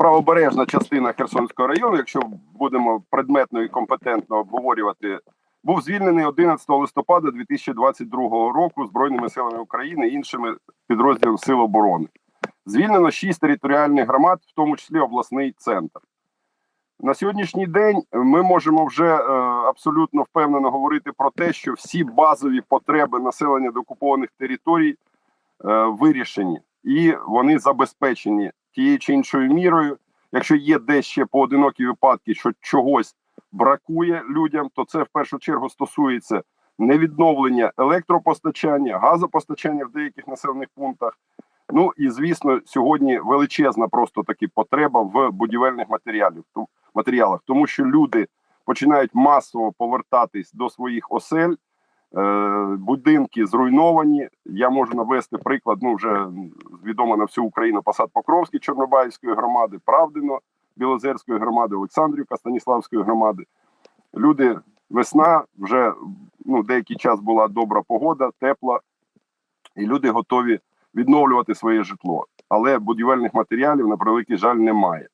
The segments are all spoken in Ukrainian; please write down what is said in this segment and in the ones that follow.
правобережна частина Херсонського району, якщо будемо предметно і компетентно обговорювати, був звільнений 11 листопада 2022 року Збройними силами України і іншими підрозділами Сил оборони. Звільнено шість територіальних громад, в тому числі обласний центр. На сьогоднішній день ми можемо вже е, абсолютно впевнено говорити про те, що всі базові потреби населення деокупованих територій е, вирішені і вони забезпечені тією чи іншою мірою. Якщо є десь ще поодинокі випадки, що чогось бракує людям, то це в першу чергу стосується невідновлення електропостачання, газопостачання в деяких населених пунктах. Ну і звісно, сьогодні величезна просто таки потреба в будівельних матеріалів матеріалах, тому що люди починають масово повертатись до своїх осель. Е, будинки зруйновані. Я можу навести приклад. Ну вже відомо на всю Україну посад Покровський Чорнобаївської громади, Правдино Білозерської громади, Олександрівка Станіславської громади. Люди, весна вже ну деякий час була добра погода, тепла, і люди готові відновлювати своє житло. Але будівельних матеріалів на превеликий жаль немає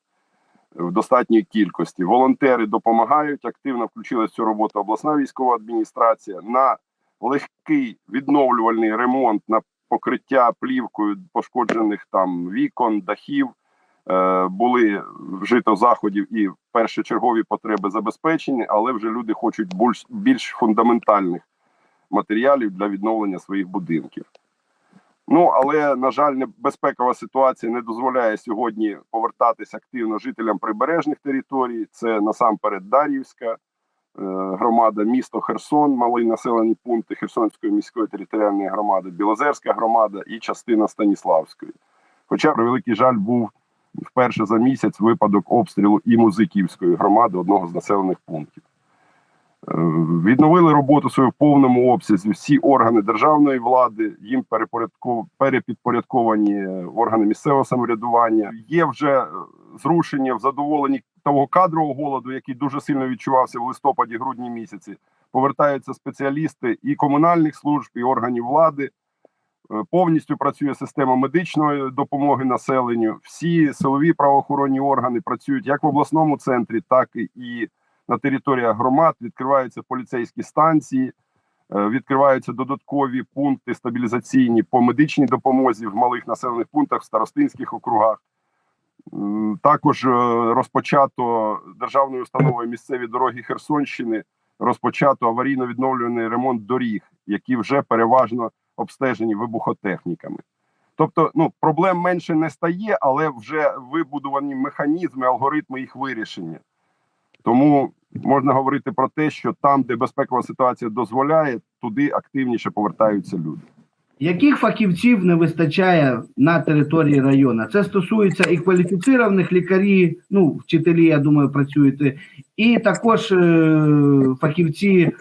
в достатній кількості. Волонтери допомагають. Активно включилась цю роботу обласна військова адміністрація на легкий відновлювальний ремонт на покриття плівкою пошкоджених там вікон, дахів. Е, були вжито заходів і першочергові потреби забезпечені, але вже люди хочуть більш, більш фундаментальних матеріалів для відновлення своїх будинків. Ну але на жаль, безпекова ситуація не дозволяє сьогодні повертатися активно жителям прибережних територій. Це насамперед Дар'ївська громада, місто Херсон, малі населені пункти Херсонської міської територіальної громади, Білозерська громада і частина Станіславської. Хоча при великий жаль був вперше за місяць випадок обстрілу і Музиківської громади, одного з населених пунктів. Е, Відновили роботу свою в повному обсязі всі органи державної влади, їм перепідпорядковані е, органи місцевого самоврядування. Є вже е, зрушення в задоволенні того кадрового голоду, який дуже сильно відчувався в листопаді-грудні місяці. Повертаються спеціалісти і комунальних служб, і органів влади. Е, Повністю працює система медичної допомоги населенню. Всі силові правоохоронні органи працюють як в обласному центрі, так і на територіях громад. Відкриваються поліцейські станції, е, відкриваються додаткові пункти стабілізаційні по медичній допомозі в малих населених пунктах, в старостинських округах. Також е, розпочато державною установою місцеві дороги Херсонщини. Розпочато аварійно-відновлюваний ремонт доріг, які вже переважно обстежені вибухотехніками. Тобто, ну проблем менше не стає, але вже вибудовані механізми, алгоритми їх вирішення. Тому можна говорити про те, що там, де безпекова ситуація дозволяє, туди активніше повертаються люди. Яких фахівців не вистачає на території району? Це стосується і кваліфіцірованих лікарів, ну, вчителі, я думаю, працюєте, і також е, фахівці,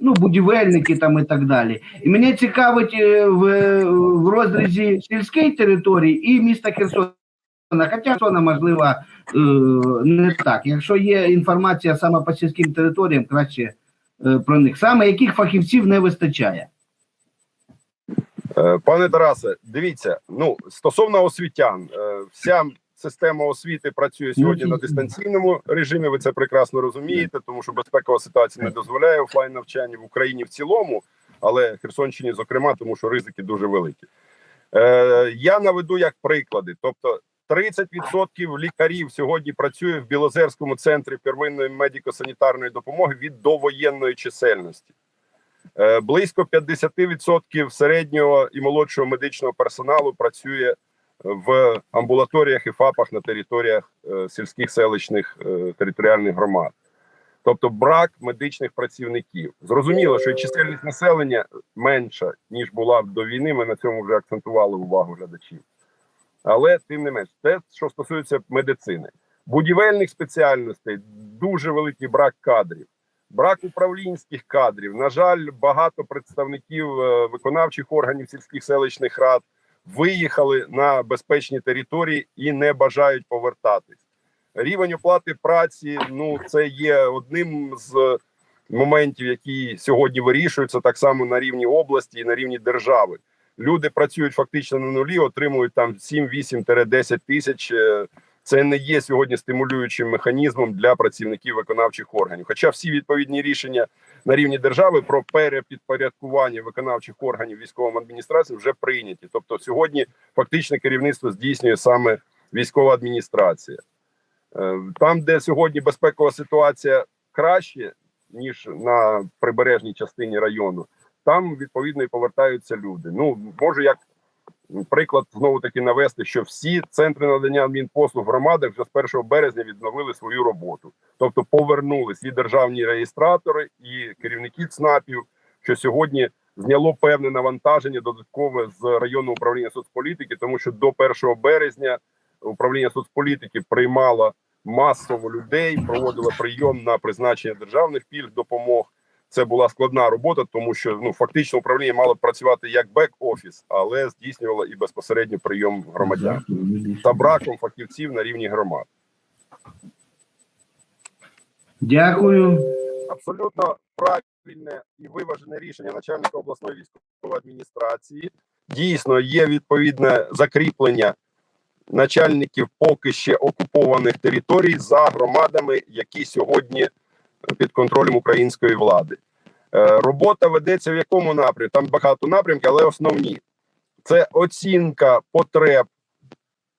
ну, будівельники там і так далі. І мене цікавить е, в, в розрізі сільської території і міста Херсона. Хоча Херсона, можливо, е, не так. Якщо є інформація саме по сільським територіям, краще е, про них. Саме яких фахівців не вистачає? Е, Пане Тарасе, дивіться, ну стосовно освітян, е, вся система освіти працює сьогодні на дистанційному режимі. Ви це прекрасно розумієте, тому що безпекова ситуація не дозволяє офлайн навчання в Україні в цілому, але Херсонщині, зокрема, тому що ризики дуже великі. Е, Я наведу як приклади, тобто. 30% лікарів сьогодні працює в Білозерському центрі первинної медико-санітарної допомоги від довоєнної чисельності. Е, Близько 50% середнього і молодшого медичного персоналу працює в амбулаторіях і ФАПах на територіях е, сільських селищних е, територіальних громад. Тобто брак медичних працівників. Зрозуміло, що чисельність населення менша, ніж була до війни. Ми на цьому вже акцентували увагу глядачів. Але тим не менш, те, що стосується медицини, будівельних спеціальностей, дуже великий брак кадрів брак управлінських кадрів. На жаль, багато представників е, виконавчих органів сільських селищних рад виїхали на безпечні території і не бажають повертатись. Рівень оплати праці ну це є одним з моментів, які сьогодні вирішуються так само на рівні області і на рівні держави. Люди працюють фактично на нулі, отримують там 7-8-10 тисяч. Це не є сьогодні стимулюючим механізмом для працівників виконавчих органів. Хоча всі відповідні рішення на рівні держави про перепідпорядкування виконавчих органів військовим адміністраціям вже прийняті. Тобто, сьогодні фактичне керівництво здійснює саме військова адміністрація. Е, Там, де сьогодні безпекова ситуація краще ніж на прибережній частині району, там відповідно і повертаються люди. Ну можу як приклад знову таки навести, що всі центри надання адмінпослуг в громадах вже з 1 березня відновили свою роботу, тобто повернулись і державні реєстратори, і керівники ЦНАПів, що сьогодні зняло певне навантаження додаткове з районного управління соцполітики, тому що до 1 березня управління соцполітики приймало масово людей, проводило прийом на призначення державних пільг допомог. Це була складна робота, тому що ну фактично управління мало працювати як бек-офіс, але здійснювало і безпосередньо прийом громадян за браком фахівців на рівні громад. Дякую. Абсолютно правильне і виважене рішення начальника обласної військової адміністрації. Дійсно, є відповідне закріплення начальників поки ще окупованих територій за громадами, які сьогодні під контролем української влади. Е, Робота ведеться в якому напрямку? Там багато напрямків, але основні це оцінка потреб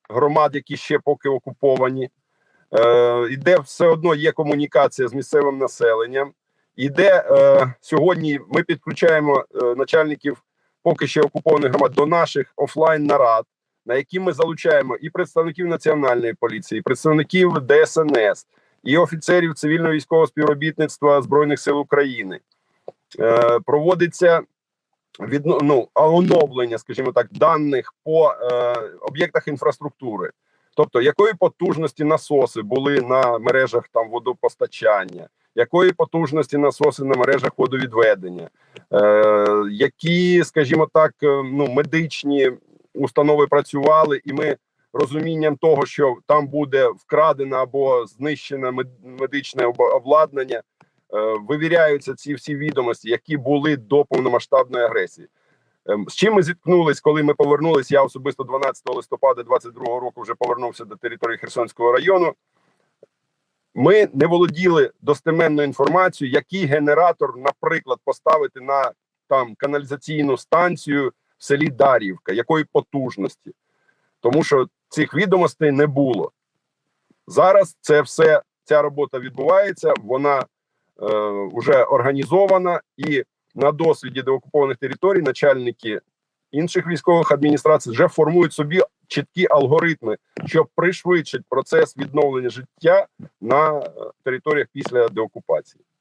громад, які ще поки окуповані. Е, іде все одно є комунікація з місцевим населенням. Іде е, сьогодні. Ми підключаємо начальників поки ще окупованих громад до наших офлайн нарад, на які ми залучаємо і представників національної поліції, і представників ДСНС, і офіцерів цивільного військового співробітництва збройних сил України. Е, проводиться відно, ну, оновлення, скажімо так, даних по е, об'єктах інфраструктури. Тобто, якої потужності насоси були на мережах там водопостачання, якої потужності насоси на мережах водовідведення, е, які, скажімо так, е, ну медичні установи працювали, і ми розумінням того, що там буде вкрадено або знищене медичне обладнання, е, вивіряються ці всі відомості, які були до повномасштабної агресії. Ем, З чим ми зіткнулись, коли ми повернулись? Я особисто 12 листопада 22 року вже повернувся до території Херсонського району. Ми не володіли достеменною інформацією, який генератор, наприклад, поставити на там каналізаційну станцію в селі Дарівка, якої потужності, тому що цих відомостей не було. Зараз це все ця робота відбувається, вона е, вже організована і на досвіді деокупованих територій начальники інших військових адміністрацій вже формують собі чіткі алгоритми, що пришвидшить процес відновлення життя на е, територіях після деокупації.